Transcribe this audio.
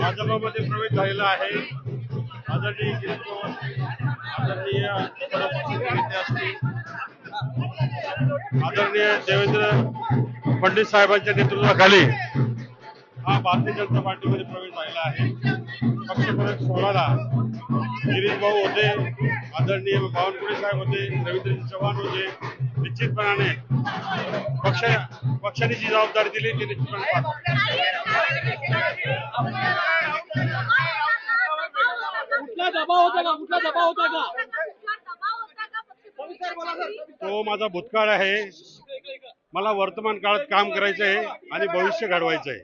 भाजपमध्ये प्रवेश झालेला आहे. आदरणीय आदरणीय नेते असतील आदरणीय देवेंद्र फडणवीस साहेबांच्या नेतृत्वाखाली हा भारतीय जनता पार्टीमध्ये प्रवेश झालेला आहे. पक्ष प्रवेश सोहळ्याला गिरीश भाऊ होते आदरणीय बावनकुळे साहेब होते रवींद्रजी चव्हाण होते. निश्चितपणाने पक्ष पक्षाने जी जबाबदारी दिली ती निश्चितपणे पार दबाव होता का कुठला दबाव होता का तो माझा भूतकाळ आहे. मला वर्तमान काळात काम करायचं आहे आणि भविष्य घडवायचं आहे